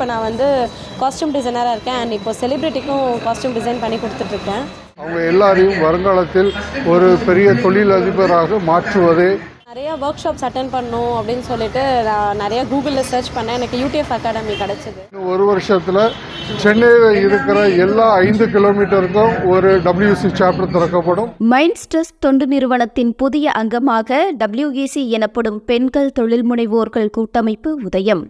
இப்போ நான் வந்து காஸ்டியூம் டிசைனராக இருக்கேன். அண்ட் இப்போ செலிப்ரிட்டிக்கும் காஸ்டியூம் டிசைன் பண்ணி கொடுத்துட்ருக்கேன். அவங்க எல்லாரையும் வருங்காலத்தில் ஒரு பெரிய தொழிலதிபராக மாற்றுவதே நிறைய ஒர்க் ஷாப்ஸ் அட்டன் பண்ணணும் அப்படின்னு சொல்லிட்டு நான் நிறைய கூகுளில் சர்ச் பண்ணேன். எனக்கு யூடிஎஃப் அகாடமி கிடச்சிது. ஒரு வருஷத்தில் சென்னையில் இருக்கிற எல்லா ஐந்து கிலோமீட்டருக்கும் ஒரு டபிள்யூசி சாப்டர் திறக்கப்படும். மைண்ட் ஸ்ட்ரெஸ் தொண்டு நிறுவனத்தின் புதிய அங்கமாக டபிள்யூஇசி எனப்படும் பெண்கள் தொழில் முனைவோர்கள் கூட்டமைப்பு உதயம்.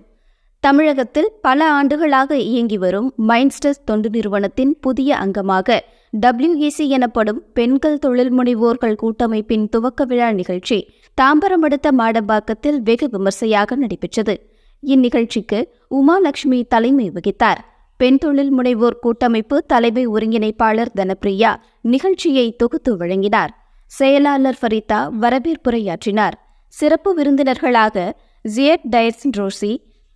தமிழகத்தில் பல ஆண்டுகளாக இயங்கி வரும் மைண்ட் தொண்டு நிறுவனத்தின் புதிய அங்கமாக டபிள்யூஇசி எனப்படும் பெண்கள் தொழில் முனைவோர்கள் கூட்டமைப்பின் துவக்க விழா நிகழ்ச்சி தாம்பரம் அடுத்த மாடம்பாக்கத்தில் வெகு விமர்சையாக நடைபெற்றது. இந்நிகழ்ச்சிக்கு உமாலட்சுமி தலைமை வகித்தார். பெண் தொழில் முனைவோர் கூட்டமைப்பு தலைமை ஒருங்கிணைப்பாளர் தனப்பிரியா நிகழ்ச்சியை தொகுத்து வழங்கினார். செயலாளர் ஃபரிதா வரவேற்புரையாற்றினார். சிறப்பு விருந்தினர்களாக ஜியட் டயர்ஸ் ரோசி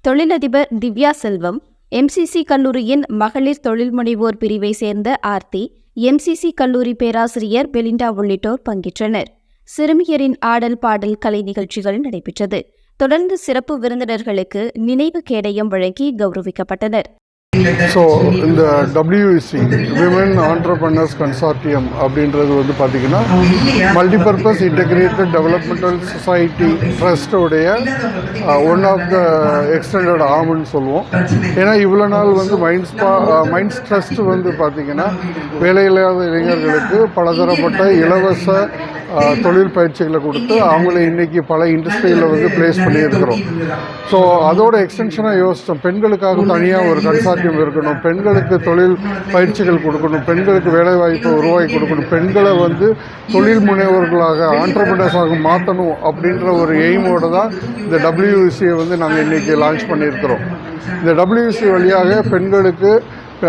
தொழிலதிபர் திவ்யா செல்வம் எம்சிசி கல்லூரியின் மகளிர் தொழில் முனைவோர் பிரிவை சேர்ந்த ஆர்த்தி எம்சிசி கல்லூரி பேராசிரியர் பெலிண்டா உள்ளிட்டோர் பங்கேற்றனர். சிறுமியரின் ஆடல் பாடல் கலை நிகழ்ச்சிகள் நடைபெற்றது. தொடர்ந்து சிறப்பு விருந்தினர்களுக்கு நினைவு கேடயம் வழங்கி கௌரவிக்கப்பட்டனர். ஸோ இந்த W C women entrepreneurs consortium அப்படின்றது வந்து பார்த்திங்கன்னா மல்டிபர்பஸ் இன்டகிரேட்டட் டெவலப்மெண்டல் சொசைட்டி ட்ரஸ்டோடைய ஒன் ஆஃப் த எக்ஸ்டெண்டட் ஆர்ம்னு சொல்லுவோம். ஏன்னா இவ்வளோ நாள் வந்து மைண்ட்ஸ் மைண்ட்ஸ் ட்ரஸ்ட் வந்து பார்த்திங்கன்னா வேலையில்லாத இளைஞர்களுக்கு பலதரப்பட்ட இலவச தொழில் பயிற்சிகளை கொடுத்து அவங்கள இன்றைக்கி பல இண்டஸ்ட்ரியில் வந்து ப்ளேஸ் பண்ணியிருக்கிறோம். ஸோ அதோட எக்ஸ்டென்ஷனாக யோசித்தோம் பெண்களுக்காக தனியாக ஒரு கன்சார்டியம் இருக்கணும். பெண்களுக்கு தொழில் பயிற்சிகள் கொடுக்கணும். பெண்களுக்கு வேலைவாய்ப்பை உருவாக்கி கொடுக்கணும். பெண்களை வந்து தொழில் முனைவோர்களாக ஆண்டர்பிரினர்ஸாக மாற்றணும் அப்படின்ற ஒரு எய்மோடு தான் இந்த டபிள்யூசியை வந்து நாங்கள் இன்றைக்கி லான்ச் பண்ணியிருக்கிறோம். இந்த டபிள்யூசி வழியாக பெண்களுக்கு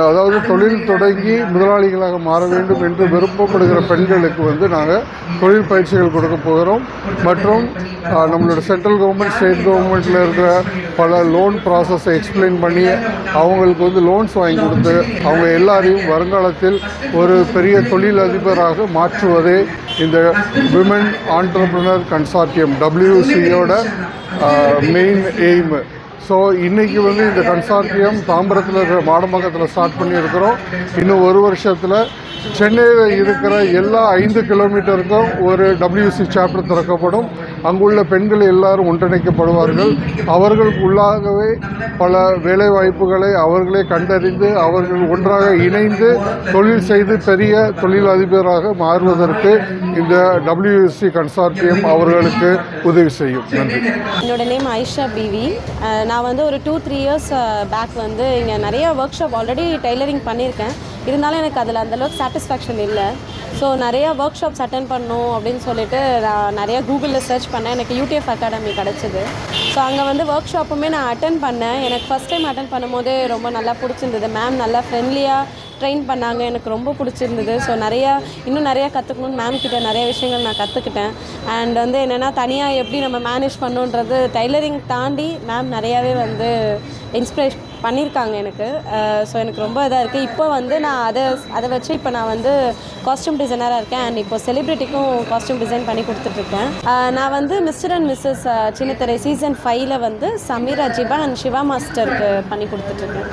அதாவது தொழில் தொடங்கி முதலாளிகளாக மாற வேண்டும் என்று விருப்பப்படுகிற பெண்களுக்கு வந்து நாங்கள் தொழில் பயிற்சிகள் கொடுக்க போகிறோம். மற்றும் நம்மளோட சென்ட்ரல் கவர்மெண்ட் ஸ்டேட் கவர்மெண்ட்டில் இருக்கிற பல லோன் ப்ராசஸை எக்ஸ்பிளைன் பண்ணி அவங்களுக்கு வந்து லோன்ஸ் வாங்கி கொடுத்து அவங்க எல்லாரையும் வருங்காலத்தில் ஒரு பெரிய தொழிலதிபராக மாற்றுவதே இந்த விமன் ஆண்டர்பிரினர் கன்சார்டியம் டபிள்யூசியோட மெயின் எய்மு ஸோ இன்றைக்கி வந்து இந்த கன்சார்டியம் தாம்பரத்தில் இருக்கிற மாடம்பாக்கத்தில் ஸ்டார்ட் பண்ணியிருக்கிறோம். இன்னும் ஒரு வருஷத்தில் சென்னையில் இருக்கிற எல்லா ஐந்து கிலோமீட்டருக்கும் ஒரு டபிள்யூசி சாப்டர் திறக்கப்படும். அங்குள்ள பெண்கள் எல்லாரும் ஒன்றிணைக்கப்படுவார்கள். அவர்களுக்குள்ளாகவே பல வேலைவாய்ப்புகளை அவர்களே கண்டறிந்து அவர்கள் ஒன்றாக இணைந்து தொழில் செய்து பெரிய தொழிலதிபராக மாறுவதற்கு இந்த டபிள்யூசி கன்சார்டியம் அவர்களுக்கு உதவி செய்யும். நன்றி. என்னோட நேம் ஐஷா பிவி நான் வந்து ஒரு டூ த்ரீ இயர்ஸ் பேக் வந்து இங்கே நிறைய ஒர்க் ஷாப் ஆல்ரெடி டெய்லரிங் பண்ணியிருக்கேன். இருந்தாலும் எனக்கு அதில் அந்தளவுக்கு சாட்டிஸ்ஃபேக்ஷன் இல்லை. ஸோ நிறைய ஒர்க் ஷாப்ஸ் அட்டன் பண்ணணும் அப்படின்னு சொல்லிட்டு நான் நிறைய கூகுளில் சர்ச் பண்ணேன். எனக்கு யூடிஎஃப் அகாடமி கிடச்சிது. ஸோ அங்கே வந்து ஒர்க் ஷாப்புமே நான் அட்டன் பண்ணேன். எனக்கு ஃபஸ்ட் டைம் அட்டன் பண்ணும்போது ரொம்ப நல்லா பிடிச்சிருந்தது. மேம் நல்லா ஃப்ரெண்ட்லியாக ட்ரெயின் பண்ணாங்க. எனக்கு ரொம்ப பிடிச்சிருந்தது. ஸோ நிறையா இன்னும் நிறையா கற்றுக்கணும்னு மேம் கிட்ட நிறைய விஷயங்கள் நான் கற்றுக்கிட்டேன் அண்ட் வந்து என்னென்னா தனியாக எப்படி நம்ம மேனேஜ் பண்ணுன்றது டைலரிங் தாண்டி மேம் நிறையாவே வந்து இன்ஸ்பிரேஷ் பண்ணியிருக்காங்க எனக்கு. Uh, ஸோ எனக்கு ரொம்ப இதாக இருக்குது இப்போ வந்து நான் அதை அதை வச்சு இப்போ நான் வந்து காஸ்டியூம் டிசைனராக இருக்கேன். அண்ட் இப்போ செலிப்ரிட்டிக்கும் காஸ்டியூம் டிசைன் பண்ணி கொடுத்துட்ருக்கேன் uh, நான் வந்து மிஸ்டர் அண்ட் மிஸ்ஸஸ் சின்னத்திரை சீசன் ஃபைவ்ல வந்து சமீர் அஜிபா அண்ட் சிவா மாஸ்டருக்கு பண்ணி கொடுத்துட்ருக்கேன்